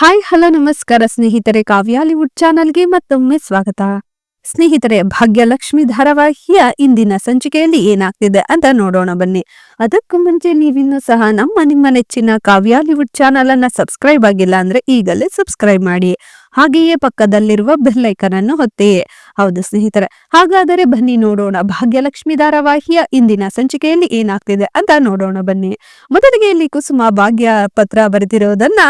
Hi hello ನಮಸ್ಕಾರ ಸ್ನೇಹಿತರೆ ಕಾವ್ಯಾಲಿವುಡ್ ಚಾನಲ್ಗೆ ಮತ್ತೊಮ್ಮೆ ಸ್ವಾಗತ. ಸ್ನೇಹಿತರೆ, ಭಾಗ್ಯಲಕ್ಷ್ಮಿ ಧಾರಾವಾಹಿಯ ಇಂದಿನ ಸಂಚಿಕೆಯಲ್ಲಿ ಏನಾಗ್ತಿದೆ ಅಂತ ನೋಡೋಣ ಬನ್ನಿ. ಅದಕ್ಕೂ ಮುಂಚೆ ನೀವಿನ್ನೂ ಸಹ ನಮ್ಮ ನಿಮ್ಮ ನೆಚ್ಚಿನ ಕಾವ್ಯಾಲಿವುಡ್ ಚಾನಲ್ ಅನ್ನ ಸಬ್ಸ್ಕ್ರೈಬ್ ಆಗಿಲ್ಲ ಅಂದ್ರೆ ಈಗಲೇ ಸಬ್ಸ್ಕ್ರೈಬ್ ಮಾಡಿ. ಹಾಗೆಯೇ ಪಕ್ಕದಲ್ಲಿರುವ ಬೆಲ್ ಐಕನ್ ಅನ್ನು ಒತ್ತಿ. ಹೌದು ಸ್ನೇಹಿತರೆ, ಹಾಗಾದರೆ ಬನ್ನಿ ನೋಡೋಣ ಭಾಗ್ಯಲಕ್ಷ್ಮಿ ಧಾರಾವಾಹಿಯ ಇಂದಿನ ಸಂಚಿಕೆಯಲ್ಲಿ ಏನಾಗ್ತಿದೆ ಅಂತ ನೋಡೋಣ ಬನ್ನಿ. ಮೊದಲಿಗೆ ಇಲ್ಲಿ ಕುಸುಮ ಭಾಗ್ಯ ಪತ್ರ ಬರೆದಿರೋದನ್ನ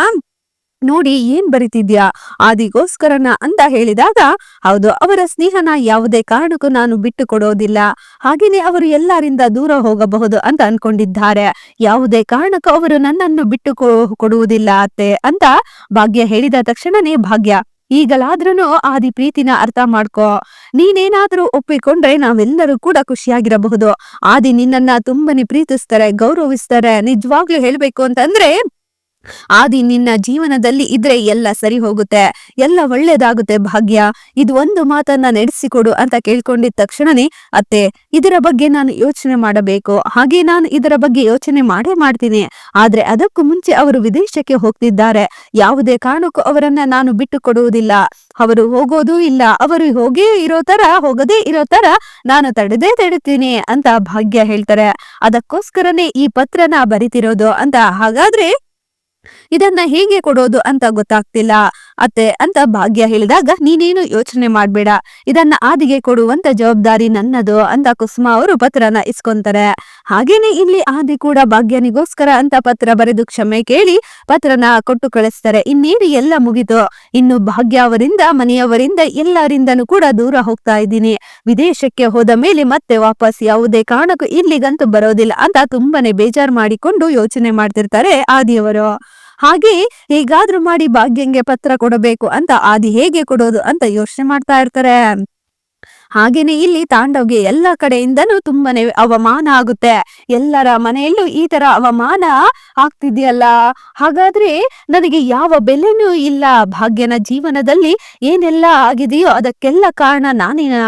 ನೋಡಿ ಏನ್ ಬರಿತಿದ್ಯಾ? ಆದಿಗೋಸ್ಕರನ ಅಂತ ಹೇಳಿದಾಗ, ಹೌದು, ಅವರ ಸ್ನೇಹನ ಯಾವುದೇ ಕಾರಣಕ್ಕೂ ನಾನು ಬಿಟ್ಟು ಕೊಡೋದಿಲ್ಲ. ಹಾಗೇನೆ ಅವರು ಎಲ್ಲರಿಂದ ದೂರ ಹೋಗಬಹುದು ಅಂತ ಅನ್ಕೊಂಡಿದ್ದಾರೆ. ಯಾವುದೇ ಕಾರಣಕ್ಕೂ ಅವರು ನನ್ನನ್ನು ಬಿಟ್ಟು ಕೊಡುವುದಿಲ್ಲ ಅತ್ತೆ ಅಂತ ಭಾಗ್ಯ ಹೇಳಿದ ತಕ್ಷಣನೇ ಭಾಗ್ಯ ಈಗಲಾದ್ರೂ ಆದಿ ಪ್ರೀತಿನ ಅರ್ಥ ಮಾಡ್ಕೋ. ನೀನೇನಾದ್ರೂ ಒಪ್ಪಿಕೊಂಡ್ರೆ ನಾವೆಲ್ಲರೂ ಕೂಡ ಖುಷಿಯಾಗಿರಬಹುದು. ಆದಿ ನಿನ್ನನ್ನ ತುಂಬಾನೇ ಪ್ರೀತಿಸ್ತಾರೆ, ಗೌರವಿಸ್ತಾರೆ, ನಿಜವಾಗ್ಲೂ ಹೇಳ್ಬೇಕು ಅಂತಂದ್ರೆ ಆದಿ ನಿನ್ನ ಜೀವನದಲ್ಲಿ ಇದ್ರೆ ಎಲ್ಲ ಸರಿ ಹೋಗುತ್ತೆ, ಎಲ್ಲ ಒಳ್ಳೇದಾಗುತ್ತೆ ಭಾಗ್ಯ. ಇದು ಒಂದು ಮಾತನ್ನ ನಡೆಸಿಕೊಡು ಅಂತ ಕೇಳ್ಕೊಂಡಿದ ತಕ್ಷಣನೇ, ಅತ್ತೆ, ಇದರ ಬಗ್ಗೆ ನಾನು ಯೋಚನೆ ಮಾಡಬೇಕು. ಹಾಗೆ ನಾನು ಇದರ ಬಗ್ಗೆ ಯೋಚನೆ ಮಾಡೇ ಮಾಡ್ತೀನಿ. ಆದ್ರೆ ಅದಕ್ಕೂ ಮುಂಚೆ ಅವರು ವಿದೇಶಕ್ಕೆ ಹೋಗ್ತಿದ್ದಾರೆ. ಯಾವುದೇ ಕಾರಣಕ್ಕೂ ಅವರನ್ನ ನಾನು ಬಿಟ್ಟು ಕೊಡುವುದಿಲ್ಲ. ಅವರು ಹೋಗೋದೂ ಇಲ್ಲ. ಅವರು ಹೋಗೇ ಇರೋ ತರ, ಹೋಗದೇ ಇರೋ ತರ ನಾನು ತಡೆದೇ ತಡಿತೀನಿ ಅಂತ ಭಾಗ್ಯ ಹೇಳ್ತಾರೆ. ಅದಕ್ಕೋಸ್ಕರನೇ ಈ ಪತ್ರನ ಬರಿತಿರೋದು ಅಂತ ಹಾಗಾದ್ರೆ ಇದನ್ನ ಹೇಗೆ ಕೊಡೋದು ಅಂತ ಗೊತ್ತಾಗ್ತಿಲ್ಲ. ಅತ್ತೆ ಅಂತ ಭಾಗ್ಯ ಹೇಳಿದಾಗ, ನೀನೇನು ಯೋಚನೆ ಮಾಡ್ಬೇಡ. ಇದನ್ನ ಆದಿಗೆ ಕೊಡುವಂತ ಜವಾಬ್ದಾರಿ ನನ್ನದು ಅಂತ ಕುಸುಮ ಅವರು ಪತ್ರನ ಇಸ್ಕೊಂತಾರೆ. ಹಾಗೇನೆ ಇಲ್ಲಿ ಆದಿ ಕೂಡ ಭಾಗ್ಯನಿಗೋಸ್ಕರ ಅಂತ ಪತ್ರ ಬರೆದು ಕ್ಷಮೆ ಕೇಳಿ ಪತ್ರನ ಕೊಟ್ಟು ಕಳಿಸ್ತಾರೆ. ಇನ್ನೇನು ಎಲ್ಲ ಮುಗಿತು. ಇನ್ನು ಭಾಗ್ಯ ಅವರಿಂದ, ಮನೆಯವರಿಂದ, ಎಲ್ಲರಿಂದನೂ ಕೂಡ ದೂರ ಹೋಗ್ತಾ ಇದ್ದೀನಿ. ವಿದೇಶಕ್ಕೆ ಹೋದ ಮೇಲೆ ಮತ್ತೆ ವಾಪಸ್ ಯಾವುದೇ ಕಾರಣಕ್ಕೂ ಇಲ್ಲಿಗಂತೂ ಬರೋದಿಲ್ಲ ಅಂತ ತುಂಬಾನೇ ಬೇಜಾರ್ ಮಾಡಿಕೊಂಡು ಯೋಚನೆ ಮಾಡ್ತಿರ್ತಾರೆ ಆದಿಯವರು. ಹಾಗೆ ಹೇಗಾದ್ರೂ ಮಾಡಿ ಭಾಗ್ಯಂಗೆ ಪತ್ರ ಕೊಡಬೇಕು ಅಂತ ಆದಿ ಹೇಗೆ ಕೊಡೋದು ಅಂತ ಯೋಚನೆ ಮಾಡ್ತಾ ಇರ್ತಾರೆ. ಹಾಗೇನೆ ಇಲ್ಲಿ ತಾಂಡವ್ಗೆ ಎಲ್ಲ ಕಡೆಯಿಂದನೂ ತುಂಬಾನೇ ಅವಮಾನ ಆಗುತ್ತೆ. ಎಲ್ಲರ ಮನೆಯಲ್ಲೂ ಈ ತರ ಅವಮಾನ ಆಗ್ತಿದೆಯಲ್ಲ? ಹಾಗಾದ್ರೆ ನನಗೆ ಯಾವ ಬೆಲೆನೂ ಇಲ್ಲ. ಭಾಗ್ಯನ ಜೀವನದಲ್ಲಿ ಏನೆಲ್ಲ ಆಗಿದೆಯೋ ಅದಕ್ಕೆಲ್ಲ ಕಾರಣ ನಾನೇನ?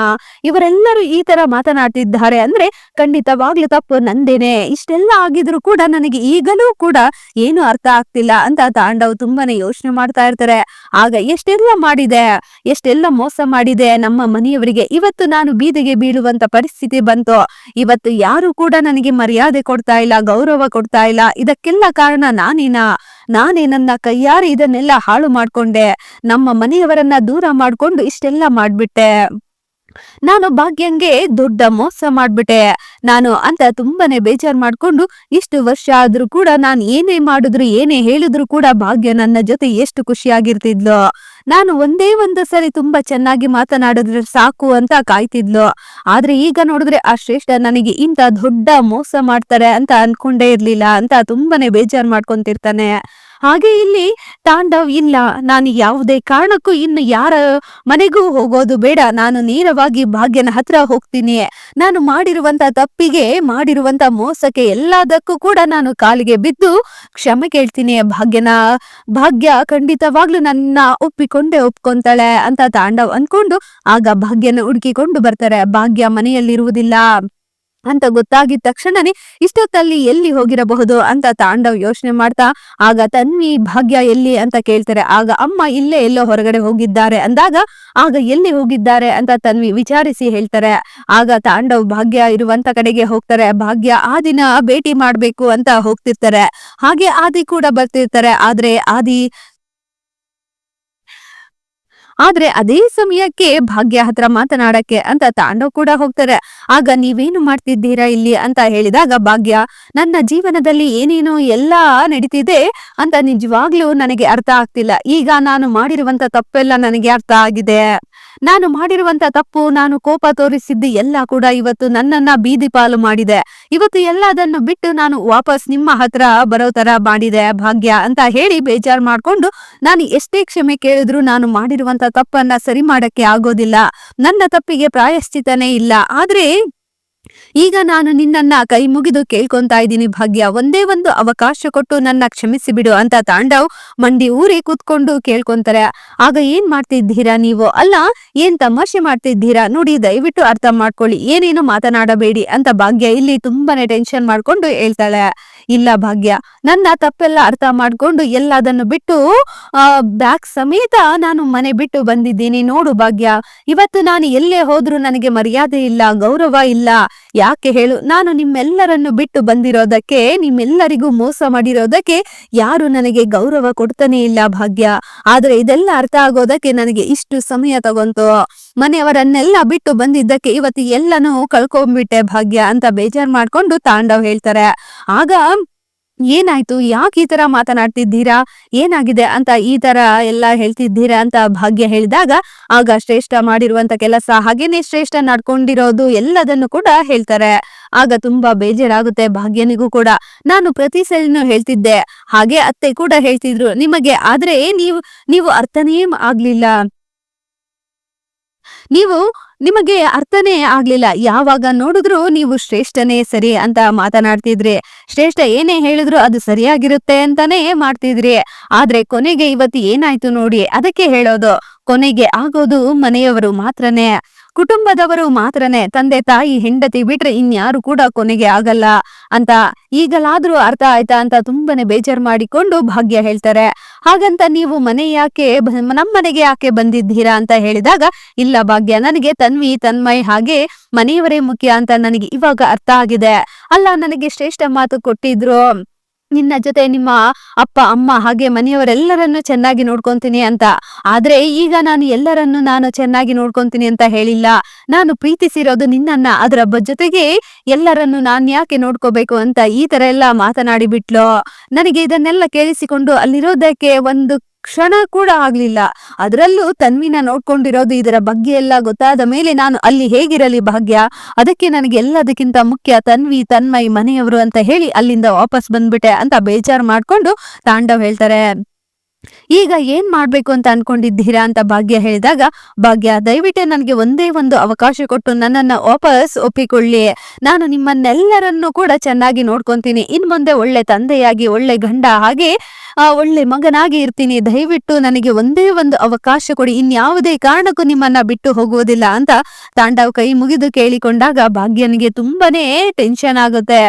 ಇವರೆಲ್ಲರೂ ಈ ತರ ಮಾತನಾಡ್ತಿದ್ದಾರೆ ಅಂದ್ರೆ ಖಂಡಿತವಾಗ್ಲೂ ತಪ್ಪು, ನಂದೇನೆ. ಇಷ್ಟೆಲ್ಲ ಆಗಿದ್ರು ಕೂಡ ನನಗೆ ಈಗಲೂ ಕೂಡ ಏನು ಅರ್ಥ ಆಗ್ತಿಲ್ಲ ಅಂತ ತಾಂಡವ್ ತುಂಬಾನೇ ಯೋಚನೆ ಮಾಡ್ತಾ ಇರ್ತಾರೆ. ಆಗ ಎಷ್ಟೆಲ್ಲ ಮಾಡಿದೆ? ಎಷ್ಟೆಲ್ಲ ಮೋಸ ಮಾಡಿದೆ ನಮ್ಮ ಮನೆಯವರಿಗೆ? ಇವತ್ತು ನಾನು ಬೀದಿಗೆ ಬೀಳುವಂತ ಪರಿಸ್ಥಿತಿ ಬಂತು, ಇವತ್ತು ಯಾರು ಕೂಡ ನನಗೆ ಮರ್ಯಾದೆ ಕೊಡ್ತಾ ಇಲ್ಲ, ಗೌರವ ಕೊಡ್ತಾ ಇಲ್ಲ. ಇದಕ್ಕೆಲ್ಲ ಕಾರಣ ನಾನೇನಾ? ನಾನೇ ನನ್ನ ಕೈಯಾರೆ ಇದನ್ನೆಲ್ಲ ಹಾಳು ಮಾಡ್ಕೊಂಡೆ. ನಮ್ಮ ಮನೆಯವರನ್ನ ದೂರ ಮಾಡ್ಕೊಂಡು ಇಷ್ಟೆಲ್ಲ ಮಾಡ್ಬಿಟ್ಟೆ. ನಾನು ಭಾಗ್ಯಂಗೆ ದೊಡ್ಡ ಮೋಸ ಮಾಡ್ಬಿಟ್ಟೆ. ನಾನು ಅಂತ ತುಂಬಾನೇ ಬೇಜಾರ್ ಮಾಡ್ಕೊಂಡು ಇಷ್ಟು ವರ್ಷ ಆದ್ರೂ ಕೂಡ ನಾನು ಏನೇ ಮಾಡಿದ್ರು, ಏನೇ ಹೇಳಿದ್ರು ಕೂಡ ಭಾಗ್ಯ ನನ್ನ ಜೊತೆ ಎಷ್ಟು ಖುಷಿಯಾಗಿರ್ತಿದ್ಲು. ನಾನು ಒಂದೇ ಒಂದು ಸರಿ ತುಂಬಾ ಚೆನ್ನಾಗಿ ಮಾತನಾಡಿದ್ರೆ ಸಾಕು ಅಂತ ಕಾಯ್ತಿದ್ಲು. ಆದ್ರೆ ಈಗ ನೋಡಿದ್ರೆ ಆ ಶ್ರೇಷ್ಠ ನನಗೆ ಇಂತ ದೊಡ್ಡ ಮೋಸ ಮಾಡ್ತಾರೆ ಅಂತ ಅನ್ಕೊಂಡೇ ಇರ್ಲಿಲ್ಲ ಅಂತ ತುಂಬಾನೇ ಬೇಜಾರ್ ಮಾಡ್ಕೊಂತಿರ್ತಾನೆ. ಹಾಗೆ ಇಲ್ಲಿ ತಾಂಡವ್, ಇಲ್ಲ, ನಾನು ಯಾವುದೇ ಕಾರಣಕ್ಕೂ ಇನ್ನು ಯಾರ ಮನೆಗೂ ಹೋಗೋದು ಬೇಡ. ನಾನು ನೇರವಾಗಿ ಭಾಗ್ಯನ ಹತ್ರ ಹೋಗ್ತೀನಿ. ನಾನು ಮಾಡಿರುವಂತ ತಪ್ಪಿಗೆ, ಮಾಡಿರುವಂತ ಮೋಸಕ್ಕೆ ಎಲ್ಲದಕ್ಕೂ ಕೂಡ ನಾನು ಕಾಲಿಗೆ ಬಿದ್ದು ಕ್ಷಮೆ ಕೇಳ್ತೀನಿ. ಭಾಗ್ಯನ ಭಾಗ್ಯ ಖಂಡಿತವಾಗ್ಲೂ ನನ್ನ ಒಪ್ಪಿಕೊಂಡೇ, ಒಪ್ಕೊಂತಾಳೆ ಅಂತ ತಾಂಡವ್ ಅನ್ಕೊಂಡು ಆಗ ಭಾಗ್ಯನ ಹುಡುಕಿಕೊಂಡು ಬರ್ತಾರೆ. ಭಾಗ್ಯ ಮನೆಯಲ್ಲಿರುವುದಿಲ್ಲ. ಅಂತ ಗೊತ್ತಾಗಿದ ತಕ್ಷಣನೇ ಇಷ್ಟೊತ್ತಲ್ಲಿ ಎಲ್ಲಿ ಹೋಗಿರಬಹುದು ಅಂತ ತಾಂಡವ್ ಯೋಚನೆ ಮಾಡ್ತಾ, ಆಗ ತನ್ವಿ, ಭಾಗ್ಯ ಎಲ್ಲಿ ಅಂತ ಕೇಳ್ತಾರೆ. ಆಗ ಅಮ್ಮ ಇಲ್ಲೇ ಎಲ್ಲೋ ಹೊರಗಡೆ ಹೋಗಿದ್ದಾರೆ ಅಂದಾಗ, ಆಗ ಎಲ್ಲಿ ಹೋಗಿದ್ದಾರೆ ಅಂತ ತನ್ವಿ ವಿಚಾರಿಸಿ ಹೇಳ್ತಾರೆ. ಆಗ ತಾಂಡವ್ ಭಾಗ್ಯ ಇರುವಂತ ಕಡೆಗೆ ಹೋಗ್ತಾರೆ. ಭಾಗ್ಯ, ಆ ದಿನ ಭೇಟಿ ಮಾಡ್ಬೇಕು ಅಂತ ಹೋಗ್ತಿರ್ತಾರೆ. ಹಾಗೆ ಆದಿ ಕೂಡ ಬರ್ತಿರ್ತಾರೆ. ಆದ್ರೆ ಆದಿ ಆದ್ರೆ ಅದೇ ಸಮಯಕ್ಕೆ ಭಾಗ್ಯ ಹತ್ರ ಮಾತನಾಡಕ್ಕೆ ಅಂತ ತಾಂಡವ್ ಕೂಡ ಹೋಗ್ತಾರೆ. ಆಗ ನೀವೇನು ಮಾಡ್ತಿದ್ದೀರಾ ಇಲ್ಲಿ ಅಂತ ಹೇಳಿದಾಗ, ಭಾಗ್ಯ, ನನ್ನ ಜೀವನದಲ್ಲಿ ಏನೇನೋ ಎಲ್ಲ ನಡೀತಿದೆ ಅಂತ ನಿಜವಾಗ್ಲೂ ನನಗೆ ಅರ್ಥ ಆಗ್ತಿಲ್ಲ. ಈಗ ನಾನು ಮಾಡಿರುವಂತ ತಪ್ಪೆಲ್ಲ ನನಗೆ ಅರ್ಥ ಆಗಿದೆ. ನಾನು ಮಾಡಿರುವಂತ ತಪ್ಪು, ನಾನು ಕೋಪ ತೋರಿಸಿದ್ದು ಎಲ್ಲ ಕೂಡ ಇವತ್ತು ನನ್ನನ್ನ ಬೀದಿ ಪಾಲು ಮಾಡಿದೆ. ಇವತ್ತು ಎಲ್ಲದನ್ನು ಬಿಟ್ಟು ನಾನು ವಾಪಸ್ ನಿಮ್ಮ ಹತ್ರ ಬರೋ ತರ ಮಾಡಿದೆ, ಭಾಗ್ಯ ಅಂತ ಹೇಳಿ ಬೇಜಾರ್ ಮಾಡ್ಕೊಂಡು ನಾನು ಎಷ್ಟೇ ಕ್ಷಮೆ ಕೇಳಿದ್ರು ನಾನು ಮಾಡಿರುವಂತ ತಪ್ಪನ್ನ ಸರಿ ಮಾಡಕ್ಕೆ ಆಗೋದಿಲ್ಲ. ನನ್ನ ತಪ್ಪಿಗೆ ಪ್ರಾಯಶ್ಚಿತನೇ ಇಲ್ಲ. ಆದ್ರೆ ಈಗ ನಾನು ನಿನ್ನನ್ನ ಕೈ ಮುಗಿದು ಕೇಳ್ಕೊಂತಾ ಇದ್ದೀನಿ ಭಾಗ್ಯ. ಒಂದೇ ಒಂದು ಅವಕಾಶ ಕೊಟ್ಟು ನನ್ನ ಕ್ಷಮಿಸಿ ಬಿಡು ಅಂತ ತಾಂಡವ್ ಮಂಡಿ ಊರಿ ಕೂತ್ಕೊಂಡು ಕೇಳ್ಕೊಂತಾರೆ. ಆಗ ಏನ್ ಮಾಡ್ತಿದ್ದೀರಾ ನೀವು? ಅಲ್ಲ, ಏನ್ ತಮಾಷೆ ಮಾಡ್ತಿದ್ದೀರಾ? ನೋಡಿ, ದಯವಿಟ್ಟು ಅರ್ಥ ಮಾಡ್ಕೊಳ್ಳಿ. ಏನೇನು ಮಾತನಾಡಬೇಡಿ ಅಂತ ಭಾಗ್ಯ ಇಲ್ಲಿ ತುಂಬಾನೇ ಟೆನ್ಷನ್ ಮಾಡ್ಕೊಂಡು ಹೇಳ್ತಾಳೆ. ಇಲ್ಲ ಭಾಗ್ಯ, ನನ್ನ ತಪ್ಪೆಲ್ಲ ಅರ್ಥ ಮಾಡ್ಕೊಂಡು ಎಲ್ಲದನ್ನು ಬಿಟ್ಟು, ಆ, ಬ್ಯಾಗ್ ಸಮೇತ ನಾನು ಮನೆ ಬಿಟ್ಟು ಬಂದಿದ್ದೀನಿ. ನೋಡು ಭಾಗ್ಯ, ಇವತ್ತು ನಾನು ಎಲ್ಲೇ ಹೋದ್ರು ನನಗೆ ಮರ್ಯಾದೆ ಇಲ್ಲ, ಗೌರವ ಇಲ್ಲ. ಯಾಕೆ ಹೇಳು? ನಾನು ನಿಮ್ಮೆಲ್ಲರನ್ನು ಬಿಟ್ಟು ಬಂದಿರೋದಕ್ಕೆ, ನಿಮ್ಮೆಲ್ಲರಿಗೂ ಮೋಸ ಮಾಡಿರೋದಕ್ಕೆ ಯಾರು ನನಗೆ ಗೌರವ ಕೊಡ್ತಾನೆ ಇಲ್ಲ ಭಾಗ್ಯ. ಆದ್ರೆ ಇದೆಲ್ಲ ಅರ್ಥ ಆಗೋದಕ್ಕೆ ನನಗೆ ಇಷ್ಟು ಸಮಯ ತಗೊಂತು. ಮನೆಯವರನ್ನೆಲ್ಲ ಬಿಟ್ಟು ಬಂದಿದ್ದಕ್ಕೆ ಇವತ್ತು ಎಲ್ಲನೂ ಕಳ್ಕೊಂಡ್ಬಿಟ್ಟೆ ಭಾಗ್ಯ ಅಂತ ಬೇಜಾರ್ ಮಾಡ್ಕೊಂಡು ತಾಂಡವ್ ಹೇಳ್ತಾರೆ. ಆಗ ಏನಾಯ್ತು? ಯಾಕೆ ಈ ತರ ಮಾತನಾಡ್ತಿದ್ದೀರಾ? ಏನಾಗಿದೆ ಅಂತ ಈ ತರ ಎಲ್ಲ ಹೇಳ್ತಿದ್ದೀರಾ ಅಂತ ಭಾಗ್ಯ ಹೇಳಿದಾಗ, ಆಗ ಶ್ರೇಷ್ಠ ಮಾಡಿರುವಂತ ಕೆಲಸ ಹಾಗೇನೆ ಶ್ರೇಷ್ಠ ನಡ್ಕೊಂಡಿರೋದು ಎಲ್ಲದನ್ನು ಕೂಡ ಹೇಳ್ತಾರೆ. ಆಗ ತುಂಬಾ ಬೇಜಾರಾಗುತ್ತೆ ಭಾಗ್ಯನಿಗೂ ಕೂಡ. ನಾನು ಪ್ರತಿ ಸಲಿನೂ ಹೇಳ್ತಿದ್ದೆ. ಹಾಗೆ ಅತ್ತೆ ಕೂಡ ಹೇಳ್ತಿದ್ರು. ನಿಮಗೆ ಆದ್ರೆ ನೀವು ನೀವು ಅರ್ಥನೇ ಆಗ್ಲಿಲ್ಲ. ನೀವು ನಿಮಗೆ ಅರ್ಥನೇ ಆಗ್ಲಿಲ್ಲ. ಯಾವಾಗ ನೋಡಿದ್ರು ನೀವು ಶ್ರೇಷ್ಠನೇ ಸರಿ ಅಂತ ಮಾತನಾಡ್ತಿದ್ರಿ. ಶ್ರೇಷ್ಠ ಏನೇ ಹೇಳಿದ್ರು ಅದು ಸರಿಯಾಗಿರುತ್ತೆ ಅಂತಾನೆ ಮಾಡ್ತಿದ್ರಿ. ಆದ್ರೆ ಕೊನೆಗೆ ಇವತ್ತು ಏನಾಯ್ತು ನೋಡಿ, ಅದಕ್ಕೆ ಹೇಳೋದು, ಕೊನೆಗೆ ಆಗೋದು ಮನೆಯವರು ಮಾತ್ರನೇ. ಕುಟುಂಬದವರು ಮಾತ್ರನೇ. ತಂದೆ ತಾಯಿ, ಹೆಂಡತಿ ಬಿಟ್ರೆ ಇನ್ಯಾರು ಕೂಡ ಕೊನೆಗೆ ಆಗಲ್ಲ. ಅಂತ ಈಗಲಾದ್ರೂ ಅರ್ಥ ಆಯ್ತಾ ಅಂತ ತುಂಬಾನೇ ಬೇಜಾರ್ ಮಾಡಿಕೊಂಡು ಭಾಗ್ಯ ಹೇಳ್ತಾರೆ. ಹಾಗಂತ ನೀವು ಮನೆ ಯಾಕೆ ನಮ್ಮ ನಮ್ಮನೆಗೆ ಯಾಕೆ ಬಂದಿದ್ದೀರಾ ಅಂತ ಹೇಳಿದಾಗ, ಇಲ್ಲ ಭಾಗ್ಯ, ನನಗೆ ತನ್ವಿ, ತನ್ಮಯ್ ಹಾಗೆ ಮನೆಯವರೇ ಮುಖ್ಯ ಅಂತ ನನಗೆ ಇವಾಗ ಅರ್ಥ ಆಗಿದೆ. ಅಲ್ಲ, ನನಗೆ ಶ್ರೇಷ್ಠ ಮಾತು ಕೊಟ್ಟಿದ್ರು. ನಿನ್ನ ಜೊತೆ ನಿಮ್ಮ ಅಪ್ಪ, ಅಮ್ಮ ಹಾಗೆ ಮನೆಯವರೆಲ್ಲರನ್ನು ಚೆನ್ನಾಗಿ ನೋಡ್ಕೊಂತೀನಿ ಅಂತ. ಆದ್ರೆ ಈಗ ನಾನು ಎಲ್ಲರನ್ನು ನಾನು ಚೆನ್ನಾಗಿ ನೋಡ್ಕೊಂತೀನಿ ಅಂತ ಹೇಳಿಲ್ಲ. ನಾನು ಪ್ರೀತಿಸಿರೋದು ನಿನ್ನನ್ನ. ಅದರ ಜೊತೆಗೆ ಎಲ್ಲರನ್ನು ನಾನ್ ಯಾಕೆ ನೋಡ್ಕೋಬೇಕು ಅಂತ ಈ ತರ ಎಲ್ಲ ಮಾತನಾಡಿ ಬಿಟ್ಲು ನನಗೆ ಇದನ್ನೆಲ್ಲ ಕೇಳಿಸಿಕೊಂಡು ಅಲ್ಲಿರೋದಕ್ಕೆ ಒಂದು ಕ್ಷಣ ಕೂಡ ಆಗ್ಲಿಲ್ಲ. ಅದರಲ್ಲೂ ತನ್ವಿನ ನೋಡ್ಕೊಂಡಿರೋದು ಇದರ ಬಗ್ಗೆ ಎಲ್ಲ ಗೊತ್ತಾದ ಮೇಲೆ ನಾನು ಅಲ್ಲಿ ಹೇಗಿರಲಿ ಭಾಗ್ಯ? ಅದಕ್ಕೆ ನನಗೆ ಎಲ್ಲದಕ್ಕಿಂತ ಮುಖ್ಯ ತನ್ವಿ, ತನ್ಮಯ್, ಮನೆಯವರು ಅಂತ ಹೇಳಿ ಅಲ್ಲಿಂದ ವಾಪಸ್ ಬಂದ್ಬಿಟ್ಟೆ ಅಂತ ಬೇಜಾರ್ ಮಾಡ್ಕೊಂಡು ತಾಂಡವ್ ಹೇಳ್ತಾರೆ. ಈಗ ಏನ್ ಮಾಡ್ಬೇಕು ಅಂತ ಅನ್ಕೊಂಡಿದ್ದೀರಾ ಅಂತ ಭಾಗ್ಯ ಹೇಳಿದಾಗ, ಭಾಗ್ಯ ದಯವಿಟ್ಟು ನನಗೆ ಒಂದೇ ಒಂದು ಅವಕಾಶ ಕೊಟ್ಟು ನನ್ನನ್ನ ವಾಪಸ್ ಒಪ್ಪಿಕೊಳ್ಳಿ. ನಾನು ನಿಮ್ಮನ್ನೆಲ್ಲರನ್ನೂ ಕೂಡ ಚೆನ್ನಾಗಿ ನೋಡ್ಕೊಂತೀನಿ. ಇನ್ ಮುಂದೆ ಒಳ್ಳೆ ತಂದೆಯಾಗಿ, ಒಳ್ಳೆ ಗಂಡ ಹಾಗೆ ಆ ಒಳ್ಳೆ ಮಗನಾಗಿ ಇರ್ತೀನಿ. ದಯವಿಟ್ಟು ನನಗೆ ಒಂದೇ ಒಂದು ಅವಕಾಶ ಕೊಡಿ. ಇನ್ಯಾವುದೇ ಕಾರಣಕ್ಕೂ ನಿಮ್ಮನ್ನ ಬಿಟ್ಟು ಹೋಗುವುದಿಲ್ಲ ಅಂತ ತಾಂಡವ್ ಕೈ ಮುಗಿದು ಕೇಳಿಕೊಂಡಾಗ ಭಾಗ್ಯನಿಗೆ ತುಂಬಾನೇ ಟೆನ್ಷನ್ ಆಗುತ್ತೆ.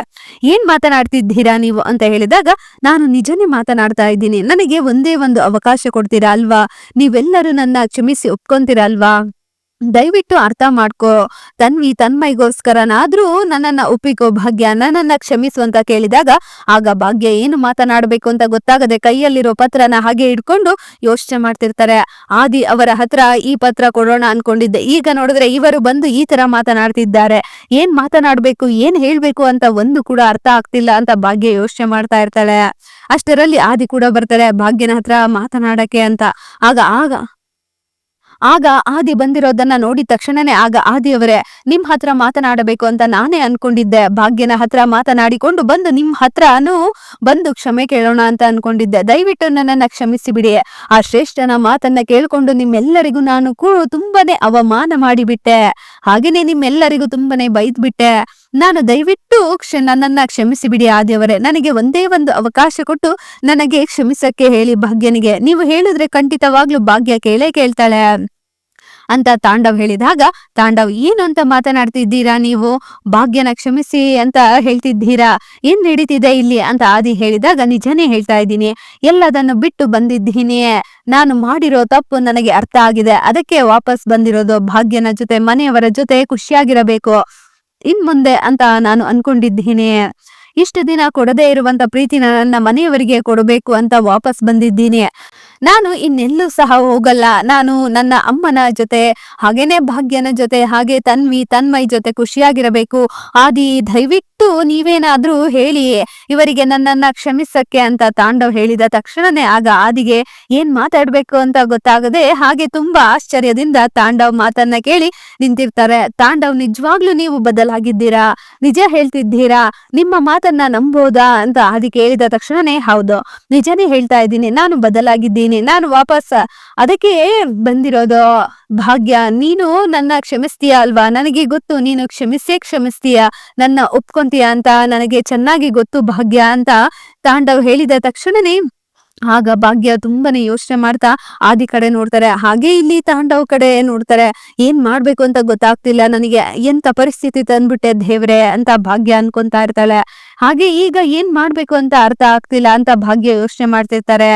ಏನ್ ಮಾತನಾಡ್ತಿದ್ದೀರಾ ನೀವು ಅಂತ ಹೇಳಿದಾಗ, ನಾನು ನಿಜನೇ ಮಾತನಾಡ್ತಾ ಇದ್ದೀನಿ. ನನಗೆ ಒಂದೇ ಒಂದು ಅವಕಾಶ ಕೊಡ್ತೀರಾ ಅಲ್ವಾ? ನೀವೆಲ್ಲರೂ ನನ್ನ ಕ್ಷಮಿಸಿ ಒಪ್ಕೊಂತೀರಾ ಅಲ್ವಾ? ದಯವಿಟ್ಟು ಅರ್ಥ ಮಾಡ್ಕೋ. ತನ್ವಿ ತನ್ಮೈಗೋಸ್ಕರನಾದ್ರೂ ನನ್ನನ್ನ ಒಪ್ಪಿಕೋ ಭಾಗ್ಯ, ನನ್ನನ್ನ ಕ್ಷಮಿಸು ಅಂತ ಕೇಳಿದಾಗ ಆಗ ಭಾಗ್ಯ ಏನು ಮಾತನಾಡಬೇಕು ಅಂತ ಗೊತ್ತಾಗದೆ ಕೈಯಲ್ಲಿರೋ ಪತ್ರನ ಹಾಗೆ ಇಟ್ಕೊಂಡು ಯೋಚನೆ ಮಾಡ್ತಿರ್ತಾರೆ. ಆದಿ ಅವರ ಹತ್ರ ಈ ಪತ್ರ ಕೊಡೋಣ ಅನ್ಕೊಂಡಿದ್ದೆ. ಈಗ ನೋಡಿದ್ರೆ ಇವರು ಬಂದು ಈ ತರ ಮಾತನಾಡ್ತಿದ್ದಾರೆ. ಏನ್ ಮಾತನಾಡ್ಬೇಕು, ಏನ್ ಹೇಳ್ಬೇಕು ಅಂತ ಒಂದು ಕೂಡ ಅರ್ಥ ಆಗ್ತಿಲ್ಲ ಅಂತ ಭಾಗ್ಯ ಯೋಚನೆ ಮಾಡ್ತಾ ಇರ್ತಾಳೆ. ಅಷ್ಟರಲ್ಲಿ ಆದಿ ಕೂಡ ಬರ್ತಾರೆ ಭಾಗ್ಯನ ಹತ್ರ ಮಾತನಾಡಕ್ಕೆ ಅಂತ. ಆಗ ಆಗ ಆಗ ಆದಿ ಬಂದಿರೋದನ್ನ ನೋಡಿದ ತಕ್ಷಣನೇ ಆಗ ಆದಿಯವರೇ, ನಿಮ್ ಹತ್ರ ಮಾತನಾಡಬೇಕು ಅಂತ ನಾನೇ ಅನ್ಕೊಂಡಿದ್ದೆ. ಭಾಗ್ಯನ ಹತ್ರ ಮಾತನಾಡಿಕೊಂಡು ಬಂದು ನಿಮ್ ಹತ್ರನು ಬಂದು ಕ್ಷಮೆ ಕೇಳೋಣ ಅಂತ ಅನ್ಕೊಂಡಿದ್ದೆ. ದಯವಿಟ್ಟು ನನ್ನನ್ನ ಕ್ಷಮಿಸಿ ಬಿಡಿ. ಆ ಶ್ರೇಷ್ಠನ ಮಾತನ್ನ ಕೇಳ್ಕೊಂಡು ನಿಮ್ಮೆಲ್ಲರಿಗೂ ನಾನು ಕೂ, ತುಂಬಾನೇ ಅವಮಾನ ಮಾಡಿಬಿಟ್ಟೆ. ಹಾಗೇನೆ ನಿಮ್ಮೆಲ್ಲರಿಗೂ ತುಂಬಾನೇ ಬೈದ್ಬಿಟ್ಟೆ. ನಾನು ದಯವಿಟ್ಟು ಕ್ಷ ನನ್ನನ್ನ ಕ್ಷಮಿಸಿ ಬಿಡಿ ಆದಿಯವರೇ ನನಗೆ ಒಂದೇ ಒಂದು ಅವಕಾಶ ಕೊಟ್ಟು ನನಗೆ ಕ್ಷಮಿಸಕ್ಕೆ ಹೇಳಿ ಭಾಗ್ಯನಿಗೆ. ನೀವು ಹೇಳಿದ್ರೆ ಖಂಡಿತವಾಗ್ಲೂ ಭಾಗ್ಯ ಕೇಳೇ ಕೇಳ್ತಾಳೆ. ಅಂತ ತಾಂಡವ್ ಹೇಳಿದಾಗ, ತಾಂಡವ್, ಏನು ಅಂತ ಮಾತನಾಡ್ತಿದ್ದೀರಾ ನೀವು? ಭಾಗ್ಯನ ಕ್ಷಮಿಸಿ ಅಂತ ಹೇಳ್ತಿದ್ದೀರಾ? ಏನ್ ನಡೀತಿದೆ ಇಲ್ಲಿ? ಅಂತ ಆದಿ ಹೇಳಿದಾಗ ನಿಜನೇ ಹೇಳ್ತಾ ಇದ್ದೀನಿ. ಎಲ್ಲದನ್ನು ಬಿಟ್ಟು ಬಂದಿದ್ದೀನಿ. ನಾನು ಮಾಡಿರೋ ತಪ್ಪು ನನಗೆ ಅರ್ಥ ಆಗಿದೆ. ಅದಕ್ಕೆ ವಾಪಸ್ ಬಂದಿರೋದು ಭಾಗ್ಯನ ಜೊತೆ, ಮನೆಯವರ ಜೊತೆ ಖುಷಿಯಾಗಿರಬೇಕು. ಇನ್ ಮುಂದೆ ಅಂತ ನಾನು ಅನ್ಕೊಂಡಿದ್ದೀನಿ. ಇಷ್ಟು ದಿನ ಕೊಡದೇ ಇರುವಂತ ಪ್ರೀತಿನ ನನ್ನ ಮನೆಯವರಿಗೆ ಕೊಡಬೇಕು ಅಂತ ವಾಪಸ್ ಬಂದಿದ್ದೀನಿ. ನಾನು ಇನ್ನೆಲ್ಲೂ ಸಹ ಹೋಗಲ್ಲ. ನಾನು ನನ್ನ ಅಮ್ಮನ ಜೊತೆ, ಹಾಗೇನೆ ಭಾಗ್ಯನ ಜೊತೆ, ಹಾಗೆ ತನ್ವಿ, ತನ್ಮಯ್ ಜೊತೆ ಖುಷಿಯಾಗಿರಬೇಕು. ಆದಿ ದಯವಿಟ್ಟು ನೀವೇನಾದ್ರೂ ಹೇಳಿ, ಇವರಿಗೆ ನನ್ನನ್ನ ಕ್ಷಮಿಸಕ್ಕೆ ಅಂತ ತಾಂಡವ್ ಹೇಳಿದ ತಕ್ಷಣನೇ ಆಗ ಆದಿಗೆ ಏನ್ ಮಾತಾಡ್ಬೇಕು ಅಂತ ಗೊತ್ತಾಗದೆ ಹಾಗೆ ತುಂಬಾ ಆಶ್ಚರ್ಯದಿಂದ ತಾಂಡವ್ ಮಾತನ್ನ ಕೇಳಿ ನಿಂತಿರ್ತಾರೆ. ತಾಂಡವ್, ನಿಜವಾಗ್ಲೂ ನೀವು ಬದಲಾಗಿದ್ದೀರಾ? ನಿಜ ಹೇಳ್ತಿದ್ದೀರಾ? ನಿಮ್ಮ ಮಾತನ್ನ ನಂಬೋದಾ ಅಂತ ಆದಿ ಕೇಳಿದ ತಕ್ಷಣನೇ ಹೌದು. ನಿಜನೇ ಹೇಳ್ತಾ ಇದ್ದೀನಿ, ನಾನು ಬದಲಾಗಿದ್ದೀನಿ, ನಾನು ವಾಪಸ್ ಅದಕ್ಕೆ ಬಂದಿರೋದು. ಭಾಗ್ಯ, ನೀನು ನನ್ನ ಕ್ಷಮಿಸ್ತೀಯ ಅಲ್ವಾ? ನನಗೆ ಗೊತ್ತು, ನೀನು ಕ್ಷಮಿಸೇ ಕ್ಷಮಿಸ್ತೀಯ? ನನ್ನ ಒಪ್ಕೊಂತೀಯ ಅಂತ ನನಗೆ ಚೆನ್ನಾಗಿ ಗೊತ್ತು, ಭಾಗ್ಯ ಅಂತ ತಾಂಡವ್ ಹೇಳಿದ ತಕ್ಷಣನೇ ಆಗ ಭಾಗ್ಯ ತುಂಬಾನೇ ಯೋಚನೆ ಮಾಡ್ತಾ ಆದಿ ಕಡೆ ನೋಡ್ತಾರೆ. ಹಾಗೆ ಇಲ್ಲಿ ತಾಂಡವ್ ಕಡೆ ನೋಡ್ತಾರೆ. ಏನ್ ಮಾಡ್ಬೇಕು ಅಂತ ಗೊತ್ತಾಗ್ತಿಲ್ಲ. ನನಗೆ ಎಂತ ಪರಿಸ್ಥಿತಿ ತಂದ್ಬಿಟ್ಟೆ ದೇವ್ರೆ ಅಂತ ಭಾಗ್ಯ ಅನ್ಕೊಂತಾ ಇರ್ತಾಳೆ. ಹಾಗೆ ಈಗ ಏನ್ ಮಾಡ್ಬೇಕು ಅಂತ ಅರ್ಥ ಆಗ್ತಿಲ್ಲ ಅಂತ ಭಾಗ್ಯ ಯೋಚನೆ ಮಾಡ್ತಿರ್ತಾರೆ.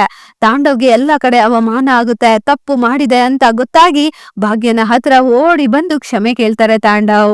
ತಾಂಡವ್ಗೆ ಎಲ್ಲಾ ಕಡೆ ಅವಮಾನ ಆಗುತ್ತೆ, ತಪ್ಪು ಮಾಡಿದೆ ಅಂತ ಗೊತ್ತಾಗಿ ಭಾಗ್ಯನ ಹತ್ರ ಓಡಿ ಬಂದು ಕ್ಷಮೆ ಕೇಳ್ತಾರೆ ತಾಂಡವ್.